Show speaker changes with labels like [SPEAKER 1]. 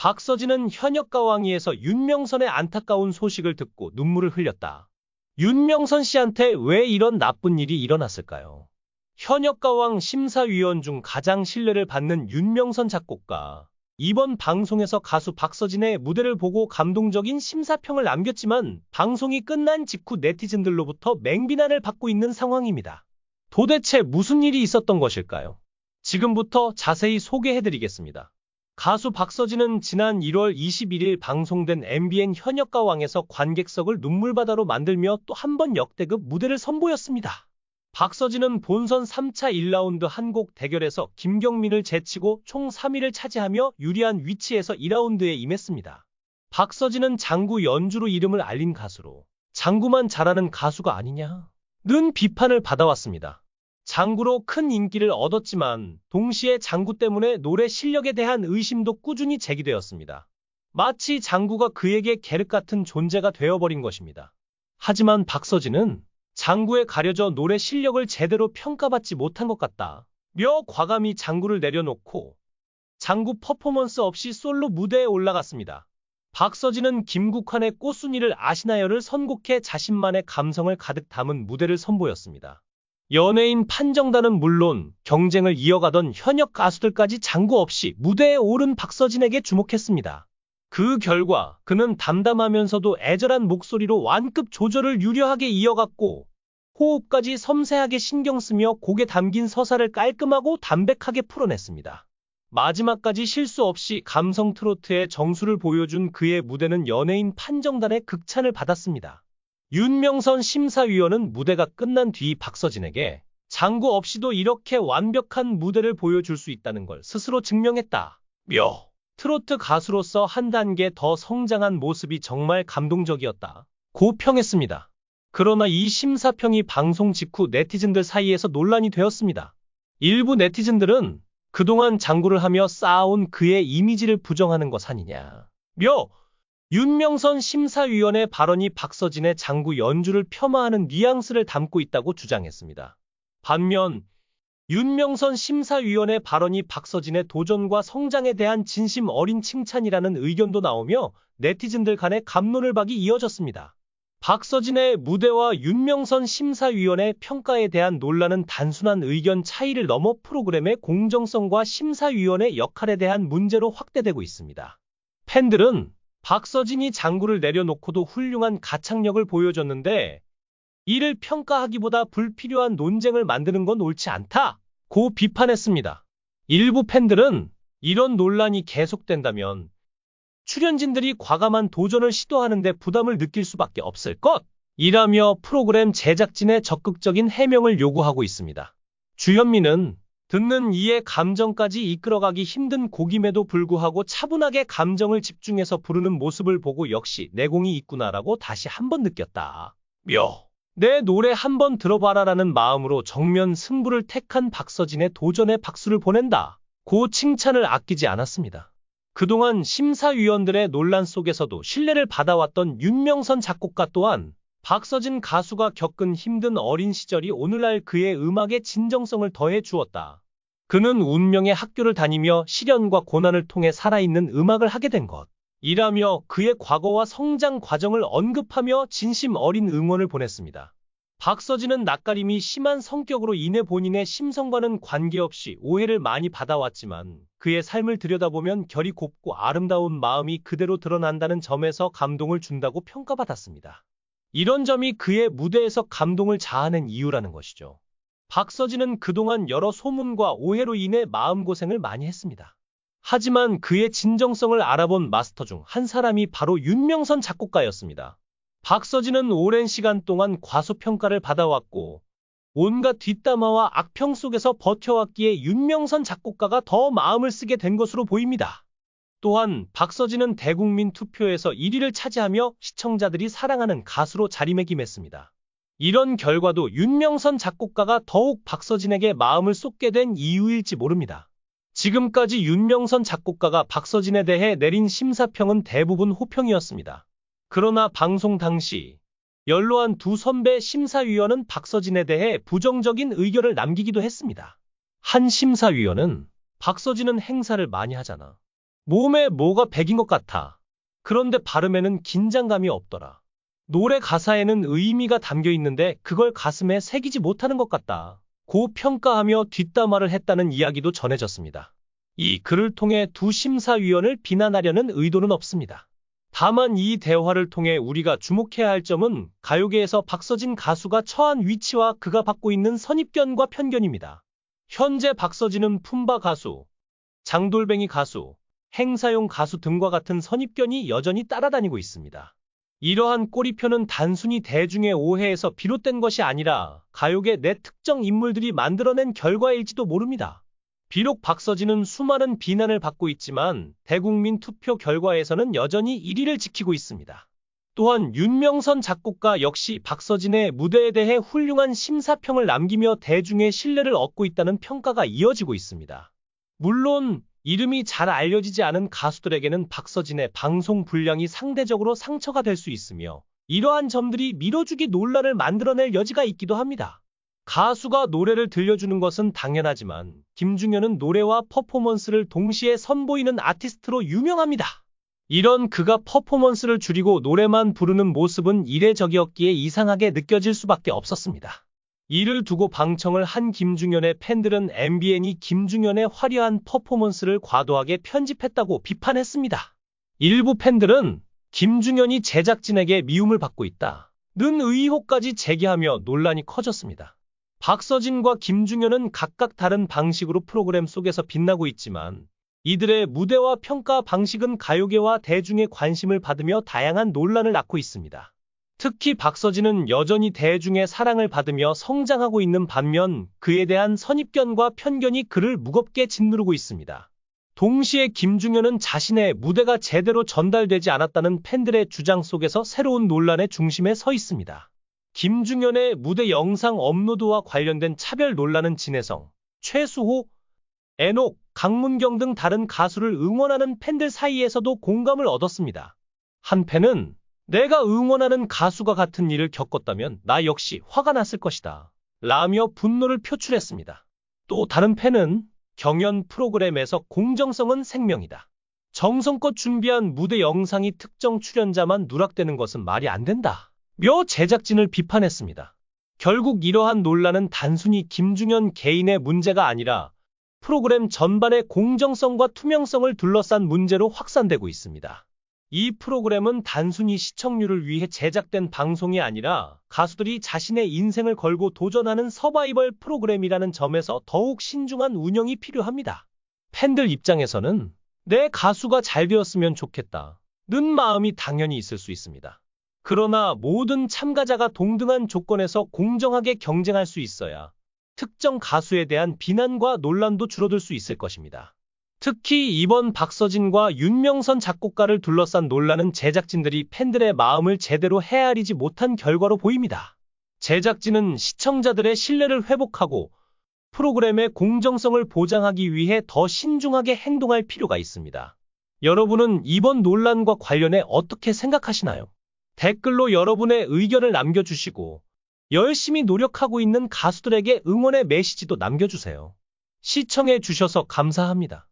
[SPEAKER 1] 박서진은 현역 가 왕위에서 윤명선의 안타까운 소식을 듣고 눈물을 흘렸다. 윤명선 씨한테 왜 이런 나쁜 일이 일어났을까요? 현역 가왕 심사위원 중 가장 신뢰를 받는 윤명선 작곡가. 이번 방송에서 가수 박서진의 무대를 보고 감동적인 심사평을 남겼지만 방송이 끝난 직후 네티즌들로부터 맹비난을 받고 있는 상황입니다. 도대체 무슨 일이 있었던 것일까요? 지금부터 자세히 소개해드리겠습니다. 가수 박서진은 지난 1월 21일 방송된 MBN 현역가왕에서 관객석을 눈물바다로 만들며 또 한 번 역대급 무대를 선보였습니다. 박서진은 본선 3차 1라운드 한곡 대결에서 김경민을 제치고 총 3위를 차지하며 유리한 위치에서 2라운드에 임했습니다. 박서진은 장구 연주로 이름을 알린 가수로 장구만 잘하는 가수가 아니냐? 는 비판을 받아왔습니다. 장구로 큰 인기를 얻었지만 동시에 장구 때문에 노래 실력에 대한 의심도 꾸준히 제기되었습니다. 마치 장구가 그에게 계륵 같은 존재가 되어버린 것입니다. 하지만 박서진은 장구에 가려져 노래 실력을 제대로 평가받지 못한 것 같다. 며 과감히 장구를 내려놓고 장구 퍼포먼스 없이 솔로 무대에 올라갔습니다. 박서진은 김국환의 꽃순이를 아시나요를 선곡해 자신만의 감성을 가득 담은 무대를 선보였습니다. 연예인 판정단은 물론 경쟁을 이어가던 현역 가수들까지 장구 없이 무대에 오른 박서진에게 주목했습니다. 그 결과 그는 담담하면서도 애절한 목소리로 완급 조절을 유려하게 이어갔고 호흡까지 섬세하게 신경 쓰며 곡에 담긴 서사를 깔끔하고 담백하게 풀어냈습니다. 마지막까지 실수 없이 감성 트로트의 정수를 보여준 그의 무대는 연예인 판정단의 극찬을 받았습니다. 윤명선 심사위원은 무대가 끝난 뒤 박서진에게 장구 없이도 이렇게 완벽한 무대를 보여줄 수 있다는 걸 스스로 증명했다. 며 트로트 가수로서 한 단계 더 성장한 모습이 정말 감동적이었다. 고 평했습니다. 그러나 이 심사평이 방송 직후 네티즌들 사이에서 논란이 되었습니다. 일부 네티즌들은 그동안 장구를 하며 쌓아온 그의 이미지를 부정하는 것 아니냐. 며 윤명선 심사위원의 발언이 박서진의 장구 연주를 폄하하는 뉘앙스를 담고 있다고 주장했습니다. 반면 윤명선 심사위원의 발언이 박서진의 도전과 성장에 대한 진심 어린 칭찬이라는 의견도 나오며 네티즌들 간의 감론을 박이 이어졌습니다. 박서진의 무대와 윤명선 심사위원의 평가에 대한 논란은 단순한 의견 차이를 넘어 프로그램의 공정성과 심사위원의 역할에 대한 문제로 확대되고 있습니다. 팬들은 박서진이 장구를 내려놓고도 훌륭한 가창력을 보여줬는데 이를 평가하기보다 불필요한 논쟁을 만드는 건 옳지 않다. 고 비판했습니다. 일부 팬들은 이런 논란이 계속된다면 출연진들이 과감한 도전을 시도하는데 부담을 느낄 수밖에 없을 것. 이라며 프로그램 제작진의 적극적인 해명을 요구하고 있습니다. 주현미는 듣는 이의 감정까지 이끌어가기 힘든 곡임에도 불구하고 차분하게 감정을 집중해서 부르는 모습을 보고 역시 내공이 있구나라고 다시 한번 느꼈다. 며. 내 노래 한번 들어봐라라는 마음으로 정면 승부를 택한 박서진의 도전에 박수를 보낸다. 고 칭찬을 아끼지 않았습니다. 그동안 심사위원들의 논란 속에서도 신뢰를 받아왔던 윤명선 작곡가 또한 박서진 가수가 겪은 힘든 어린 시절이 오늘날 그의 음악에 진정성을 더해 주었다. 그는 운명의 학교를 다니며 시련과 고난을 통해 살아있는 음악을 하게 된 것. 이라며 그의 과거와 성장 과정을 언급하며 진심 어린 응원을 보냈습니다. 박서진은 낯가림이 심한 성격으로 인해 본인의 심성과는 관계없이 오해를 많이 받아왔지만 그의 삶을 들여다보면 결이 곱고 아름다운 마음이 그대로 드러난다는 점에서 감동을 준다고 평가받았습니다. 이런 점이 그의 무대에서 감동을 자아낸 이유라는 것이죠. 박서진은 그동안 여러 소문과 오해로 인해 마음고생을 많이 했습니다. 하지만 그의 진정성을 알아본 마스터 중 한 사람이 바로 윤명선 작곡가였습니다. 박서진은 오랜 시간 동안 과소평가를 받아왔고 온갖 뒷담화와 악평 속에서 버텨왔기에 윤명선 작곡가가 더 마음을 쓰게 된 것으로 보입니다. 또한 박서진은 대국민 투표에서 1위를 차지하며 시청자들이 사랑하는 가수로 자리매김했습니다. 이런 결과도 윤명선 작곡가가 더욱 박서진에게 마음을 쏟게 된 이유일지 모릅니다. 지금까지 윤명선 작곡가가 박서진에 대해 내린 심사평은 대부분 호평이었습니다. 그러나 방송 당시 연로한 두 선배 심사위원은 박서진에 대해 부정적인 의견을 남기기도 했습니다. 한 심사위원은 박서진은 행사를 많이 하잖아. 몸에 뭐가 배긴 것 같아. 그런데 발음에는 긴장감이 없더라. 노래 가사에는 의미가 담겨 있는데 그걸 가슴에 새기지 못하는 것 같다. 고평가하며 뒷담화를 했다는 이야기도 전해졌습니다. 이 글을 통해 두 심사위원을 비난하려는 의도는 없습니다. 다만 이 대화를 통해 우리가 주목해야 할 점은 가요계에서 박서진 가수가 처한 위치와 그가 받고 있는 선입견과 편견입니다. 현재 박서진은 품바 가수, 장돌뱅이 가수, 행사용 가수 등과 같은 선입견이 여전히 따라다니고 있습니다. 이러한 꼬리표는 단순히 대중의 오해에서 비롯된 것이 아니라 가요계 내 특정 인물들이 만들어낸 결과일지도 모릅니다. 비록 박서진은 수많은 비난을 받고 있지만 대국민 투표 결과에서는 여전히 1위를 지키고 있습니다. 또한 윤명선 작곡가 역시 박서진의 무대에 대해 훌륭한 심사평을 남기며 대중의 신뢰를 얻고 있다는 평가가 이어지고 있습니다. 물론 이름이 잘 알려지지 않은 가수들에게는 박서진의 방송 분량이 상대적으로 상처가 될 수 있으며 이러한 점들이 밀어주기 논란을 만들어낼 여지가 있기도 합니다. 가수가 노래를 들려주는 것은 당연하지만 김중현은 노래와 퍼포먼스를 동시에 선보이는 아티스트로 유명합니다. 이런 그가 퍼포먼스를 줄이고 노래만 부르는 모습은 이례적이었기에 이상하게 느껴질 수밖에 없었습니다. 이를 두고 방청을 한 김중현의 팬들은 MBN이 김중현의 화려한 퍼포먼스를 과도하게 편집했다고 비판했습니다. 일부 팬들은 김중현이 제작진에게 미움을 받고 있다. 는 의혹까지 제기하며 논란이 커졌습니다. 박서진과 김중현은 각각 다른 방식으로 프로그램 속에서 빛나고 있지만 이들의 무대와 평가 방식은 가요계와 대중의 관심을 받으며 다양한 논란을 낳고 있습니다. 특히 박서진은 여전히 대중의 사랑을 받으며 성장하고 있는 반면 그에 대한 선입견과 편견이 그를 무겁게 짓누르고 있습니다. 동시에 김중현은 자신의 무대가 제대로 전달되지 않았다는 팬들의 주장 속에서 새로운 논란의 중심에 서 있습니다. 김중현의 무대 영상 업로드와 관련된 차별 논란은 진혜성, 최수호, 애녹, 강문경 등 다른 가수를 응원하는 팬들 사이에서도 공감을 얻었습니다. 한 팬은 내가 응원하는 가수가 같은 일을 겪었다면 나 역시 화가 났을 것이다. 라며 분노를 표출했습니다. 또 다른 팬은 경연 프로그램에서 공정성은 생명이다. 정성껏 준비한 무대 영상이 특정 출연자만 누락되는 것은 말이 안 된다. 며 제작진을 비판했습니다. 결국 이러한 논란은 단순히 김중현 개인의 문제가 아니라 프로그램 전반의 공정성과 투명성을 둘러싼 문제로 확산되고 있습니다. 이 프로그램은 단순히 시청률을 위해 제작된 방송이 아니라 가수들이 자신의 인생을 걸고 도전하는 서바이벌 프로그램이라는 점에서 더욱 신중한 운영이 필요합니다. 팬들 입장에서는 내 가수가 잘 되었으면 좋겠다. 는 마음이 당연히 있을 수 있습니다. 그러나 모든 참가자가 동등한 조건에서 공정하게 경쟁할 수 있어야 특정 가수에 대한 비난과 논란도 줄어들 수 있을 것입니다. 특히 이번 박서진과 윤명선 작곡가를 둘러싼 논란은 제작진들이 팬들의 마음을 제대로 헤아리지 못한 결과로 보입니다. 제작진은 시청자들의 신뢰를 회복하고 프로그램의 공정성을 보장하기 위해 더 신중하게 행동할 필요가 있습니다. 여러분은 이번 논란과 관련해 어떻게 생각하시나요? 댓글로 여러분의 의견을 남겨주시고 열심히 노력하고 있는 가수들에게 응원의 메시지도 남겨주세요. 시청해 주셔서 감사합니다.